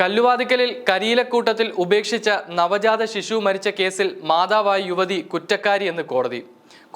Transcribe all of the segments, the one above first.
കല്ലുവാതിക്കലിൽ കരിയിലക്കൂട്ടത്തിൽ ഉപേക്ഷിച്ച നവജാത ശിശു മരിച്ച കേസിൽ മാതാവായ യുവതി കുറ്റക്കാരി എന്ന് കോടതി.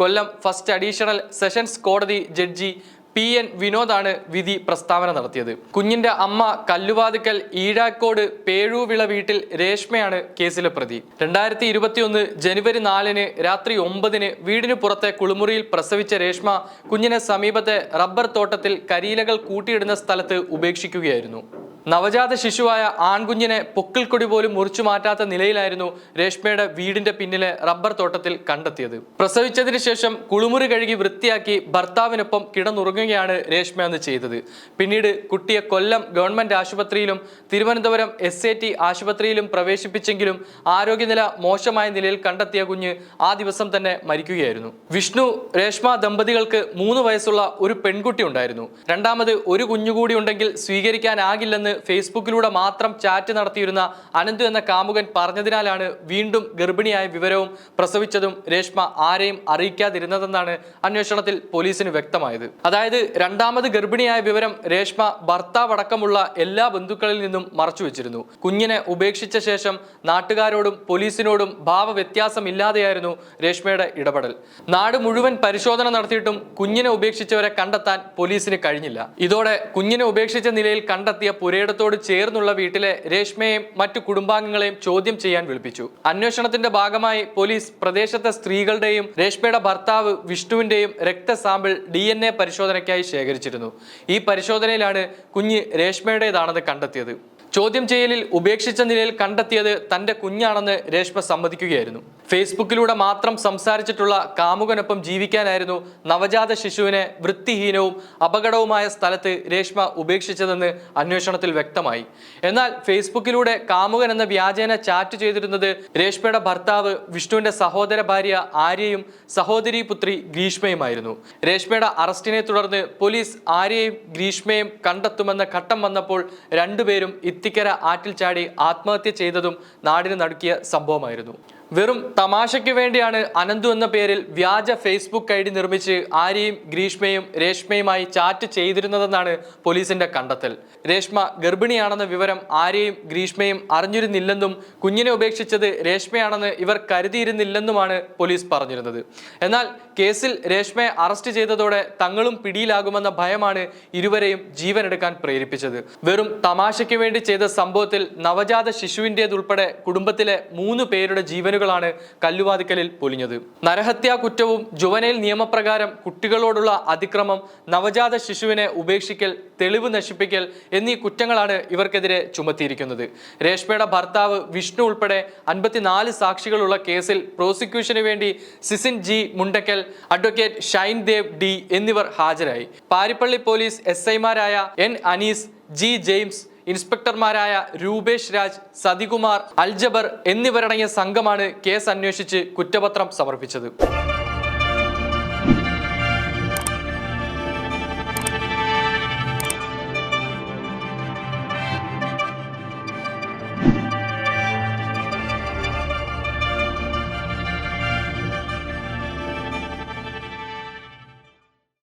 കൊല്ലം ഫസ്റ്റ് അഡീഷണൽ സെഷൻസ് കോടതി ജഡ്ജി പി എൻ വിനോദാണ് വിധി പ്രസ്താവന നടത്തിയത്. കുഞ്ഞിന്റെ അമ്മ കല്ലുവാതിക്കൽ ഈഴാക്കോട് പേഴൂവിള വീട്ടിൽ രേഷ്മയാണ് കേസിലെ പ്രതി. രണ്ടായിരത്തി ഇരുപത്തിയൊന്ന് ജനുവരി നാലിന് രാത്രി ഒമ്പതിന് വീടിന് പുറത്തെ കുളിമുറിയിൽ പ്രസവിച്ച രേഷ്മ കുഞ്ഞിനെ സമീപത്തെ റബ്ബർ തോട്ടത്തിൽ കരിയിലകൾ കൂട്ടിയിടുന്ന സ്ഥലത്ത് ഉപേക്ഷിക്കുകയായിരുന്നു. നവജാത ശിശുവായ ആൺകുഞ്ഞിനെ പൊക്കിൽക്കൊടി പോലും മുറിച്ചു മാറ്റാത്ത നിലയിലായിരുന്നു രേഷ്മയുടെ വീടിന്റെ പിന്നിലെ റബ്ബർ തോട്ടത്തിൽ കണ്ടെത്തിയത്. പ്രസവിച്ചതിന് ശേഷം കുളിമുറി കഴുകി വൃത്തിയാക്കി ഭർത്താവിനൊപ്പം കിടന്നുറങ്ങുകയാണ് രേഷ്മ അന്ന് ചെയ്തത്. പിന്നീട് കുട്ടിയെ കൊല്ലം ഗവൺമെന്റ് ആശുപത്രിയിലും തിരുവനന്തപുരം എസ് എ ടി ആശുപത്രിയിലും പ്രവേശിപ്പിച്ചെങ്കിലും ആരോഗ്യനില മോശമായ നിലയിൽ കണ്ടെത്തിയ കുഞ്ഞ് ആ ദിവസം തന്നെ മരിക്കുകയായിരുന്നു. വിഷ്ണു രേഷ്മ ദമ്പതികൾക്ക് മൂന്ന് വയസ്സുള്ള ഒരു പെൺകുട്ടി ഉണ്ടായിരുന്നു. രണ്ടാമത് ഒരു കുഞ്ഞുകൂടി ഉണ്ടെങ്കിൽ സ്വീകരിക്കാനാകില്ലെന്ന് ഫേസ്ബുക്കിലൂടെ മാത്രം ചാറ്റ് നടത്തിയിരുന്ന അനന്തു എന്ന കാമുകൻ പറഞ്ഞതിനാലാണ് വീണ്ടും ഗർഭിണിയായ വിവരവും പ്രസവിച്ചതും രേഷ്മ ആരെയും അറിയിക്കാതിരുന്നതെന്നാണ് അന്വേഷണത്തിൽ പോലീസിന് വ്യക്തമായത്. അതായത് രണ്ടാമത് ഗർഭിണിയായ വിവരം രേഷ്മ ഭർത്താവ് അടക്കമുള്ള എല്ലാ ബന്ധുക്കളിൽ നിന്നും മറച്ചുവെച്ചിരുന്നു. കുഞ്ഞിനെ ഉപേക്ഷിച്ച ശേഷം നാട്ടുകാരോടും പോലീസിനോടും ഭാവവ്യത്യാസമില്ലാതെയായിരുന്നു രേഷ്മയുടെ ഇടപെടൽ. നാട് മുഴുവൻ പരിശോധന നടത്തിയിട്ടും കുഞ്ഞിനെ ഉപേക്ഷിച്ചവരെ കണ്ടെത്താൻ പോലീസിന് കഴിഞ്ഞില്ല. ഇതോടെ കുഞ്ഞിനെ ഉപേക്ഷിച്ച നിലയിൽ കണ്ടെത്തിയ പുരയിടത്തോട് ചേർന്നുള്ള വീട്ടിലെ രേഷ്മയെയും മറ്റു കുടുംബാംഗങ്ങളെയും ചോദ്യം ചെയ്യാൻ വിളിപ്പിച്ചു. അന്വേഷണത്തിന്റെ ഭാഗമായി പോലീസ് പ്രദേശത്തെ സ്ത്രീകളുടെയും രേഷ്മയുടെ ഭർത്താവ് വിഷ്ണുവിന്റെയും രക്തസാമ്പിൾ ഡി എൻ എ പരിശോധനയ്ക്കായി ശേഖരിച്ചിരുന്നു. ഈ പരിശോധനയിലാണ് കുഞ്ഞ് രേഷ്മയുടേതാണെന്ന് കണ്ടെത്തിയത്. ചോദ്യം ചെയ്യലിൽ ഉപേക്ഷിച്ച നിലയിൽ കണ്ടെത്തിയത് തന്റെ കുഞ്ഞാണെന്ന് രേഷ്മ സമ്മതിക്കുകയായിരുന്നു. ഫേസ്ബുക്കിലൂടെ മാത്രം സംസാരിച്ചിട്ടുള്ള കാമുകനൊപ്പം ജീവിക്കാനായിരുന്നു നവജാത ശിശുവിനെ വൃത്തിഹീനവും അപകടവുമായ സ്ഥലത്ത് രേഷ്മ ഉപേക്ഷിച്ചതെന്ന് അന്വേഷണത്തിൽ വ്യക്തമായി. എന്നാൽ ഫേസ്ബുക്കിലൂടെ കാമുകൻ എന്ന വ്യാജേന ചാറ്റ് ചെയ്തിരുന്നത് രേഷ്മയുടെ ഭർത്താവ് വിഷ്ണുവിന്റെ സഹോദര ഭാര്യ ആര്യയും സഹോദരി പുത്രി ഗ്രീഷ്മയുമായിരുന്നു. രേഷ്മയുടെ അറസ്റ്റിനെ തുടർന്ന് പോലീസ് ആര്യയും ഗ്രീഷ്മയും കണ്ടെത്തുമെന്ന ഘട്ടം വന്നപ്പോൾ രണ്ടുപേരും ഇത്തിക്കര ആറ്റിൽ ചാടി ആത്മഹത്യ ചെയ്തതും നാടിന് നടുക്കിയ സംഭവമായിരുന്നു. വെറും തമാശയ്ക്ക് വേണ്ടിയാണ് അനന്തു എന്ന പേരിൽ വ്യാജ ഫേസ്ബുക്ക് ഐ ഡി നിർമ്മിച്ച് ആര്യയും ഗ്രീഷ്മയും രേഷ്മയുമായി ചാറ്റ് ചെയ്തിരുന്നതെന്നാണ് പോലീസിന്റെ കണ്ടെത്തൽ. രേഷ്മ ഗർഭിണിയാണെന്ന വിവരം ആര്യയും ഗ്രീഷ്മയും അറിഞ്ഞിരുന്നില്ലെന്നും കുഞ്ഞിനെ ഉപേക്ഷിച്ചത് രേഷ്മയാണെന്ന് ഇവർ കരുതിയിരുന്നില്ലെന്നുമാണ് പോലീസ് പറഞ്ഞിരുന്നത്. എന്നാൽ കേസിൽ രേഷ്മയെ അറസ്റ്റ് ചെയ്തതോടെ തങ്ങളും പിടിയിലാകുമെന്ന ഭയമാണ് ഇരുവരെയും ജീവനെടുക്കാൻ പ്രേരിപ്പിച്ചത്. വെറും തമാശയ്ക്ക് വേണ്ടി ചെയ്ത സംഭവത്തിൽ നവജാത ശിശുവിന്റേതുൾപ്പെടെ കുടുംബത്തിലെ മൂന്ന് പേരുടെ ജീവനുകളാണ് കല്ലുവാതിക്കലിൽ പൊലിഞ്ഞത്. നരഹത്യാ കുറ്റവും ജുവനൈൽ നിയമപ്രകാരം കുട്ടികളോടുള്ള അതിക്രമം നവജാത ശിശുവിനെ ഉപേക്ഷിക്കൽ തെളിവ് നശിപ്പിക്കൽ എന്നീ കുറ്റങ്ങളാണ് ഇവർക്കെതിരെ ചുമത്തിയിരിക്കുന്നത്. രേഷ്മയുടെ ഭർത്താവ് വിഷ്ണു ഉൾപ്പെടെ അൻപത്തിനാല് സാക്ഷികളുള്ള കേസിൽ പ്രോസിക്യൂഷന് വേണ്ടി Sisin G Mundakkal advocate Shine Dev D എന്നിവർ ഹാജരായി. പാരിപ്പള്ളി പോലീസ് എസ് ഐമാരായ എൻ അനീസ് ജി ജെയിംസ് ഇൻസ്പെക്ടർമാരായ രൂപേഷ് രാജ് സതികുമാർ അൽജബർ എന്നിവരടങ്ങിയ സംഘമാണ് കേസ് അന്വേഷിച്ച് കുറ്റപത്രം സമർപ്പിച്ചത്.